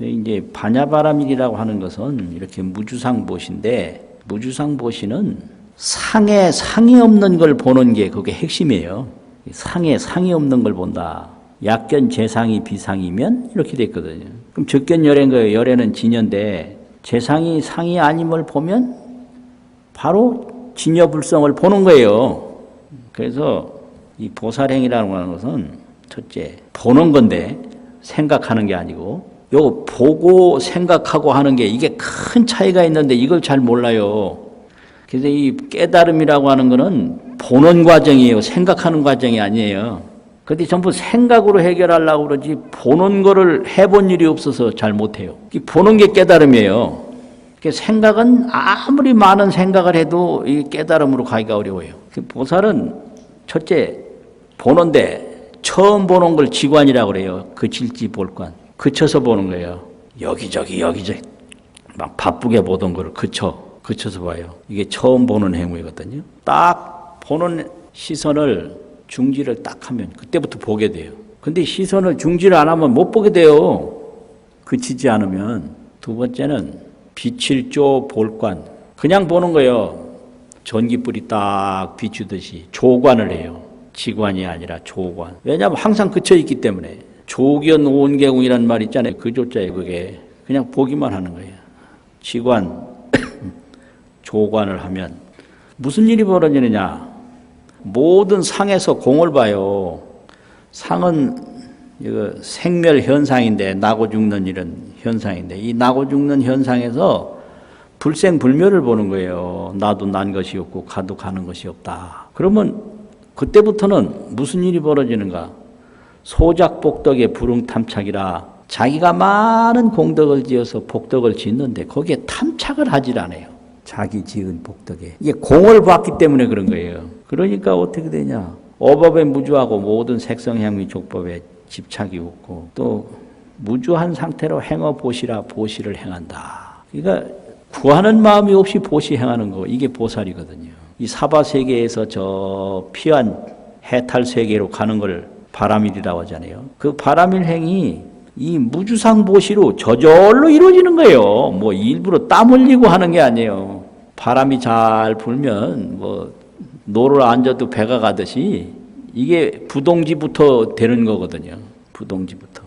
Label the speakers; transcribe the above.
Speaker 1: 이제 반야바라밀이라고 하는 것은 이렇게 무주상보시인데 무주상보시는 상에 상이 없는 걸 보는 게 그게 핵심이에요. 상에 상이 없는 걸 본다. 약견 재상이 비상이면 이렇게 됐거든요. 그럼 적견 열애인 거예요. 열애는 진여인데 재상이 상이 아님을 보면 바로 진여불성을 보는 거예요. 그래서 이 보살행이라는 것은 첫째 보는 건데 생각하는 게 아니고 요 보고 생각하고 하는 게 이게 큰 차이가 있는데 이걸 잘 몰라요. 그래서 이 깨달음이라고 하는 거는 보는 과정이에요. 생각하는 과정이 아니에요. 근데 전부 생각으로 해결하려고 그러지 보는 거를 해본 일이 없어서 잘 못해요. 이 보는 게 깨달음이에요. 그 생각은 아무리 많은 생각을 해도 이 깨달음으로 가기가 어려워요. 그 보살은 첫째 보는데 처음 보는 걸 지관이라고 그래요. 그칠지 볼관. 그쳐서 보는 거예요. 여기저기 여기저기 막 바쁘게 보던 거를 그쳐 그쳐서 봐요. 이게 처음 보는 행위거든요. 딱 보는 시선을 중지를 딱 하면 그때부터 보게 돼요. 근데 시선을 중지를 안 하면 못 보게 돼요. 그치지 않으면 두 번째는 빛일조 볼관 그냥 보는 거예요. 전기불이 딱 비추듯이 조관을 해요. 지관이 아니라 조관. 왜냐하면 항상 그쳐 있기 때문에 조견 온개궁이라는 말 있잖아요. 그 조자에 그게 그냥 보기만 하는 거예요. 지관 조관을 하면 무슨 일이 벌어지느냐? 모든 상에서 공을 봐요. 상은 이거 생멸 현상인데 나고 죽는 이런 현상인데 이 나고 죽는 현상에서 불생불멸을 보는 거예요. 나도 난 것이 없고 가도 가는 것이 없다. 그러면 그때부터는 무슨 일이 벌어지는가? 소작복덕의 불응탐착이라 자기가 많은 공덕을 지어서 복덕을 짓는데 거기에 탐착을 하질 않아요. 자기 지은 복덕에. 이게 공을 봤기 때문에 그런 거예요. 그러니까 어떻게 되냐. 어법에 무주하고 모든 색성향미 족법에 집착이 없고 또 무주한 상태로 행어 보시라 보시를 행한다. 그러니까 구하는 마음이 없이 보시 행하는 거 이게 보살이거든요. 이 사바 세계에서 저 피한 해탈 세계로 가는 걸 바람일이라고 하잖아요. 그 바람일 행이 이 무주상 보시로 저절로 이루어지는 거예요. 뭐 일부러 땀 흘리고 하는 게 아니에요. 바람이 잘 불면 뭐 노를 앉아도 배가 가듯이 이게 부동지부터 되는 거거든요. 부동지부터.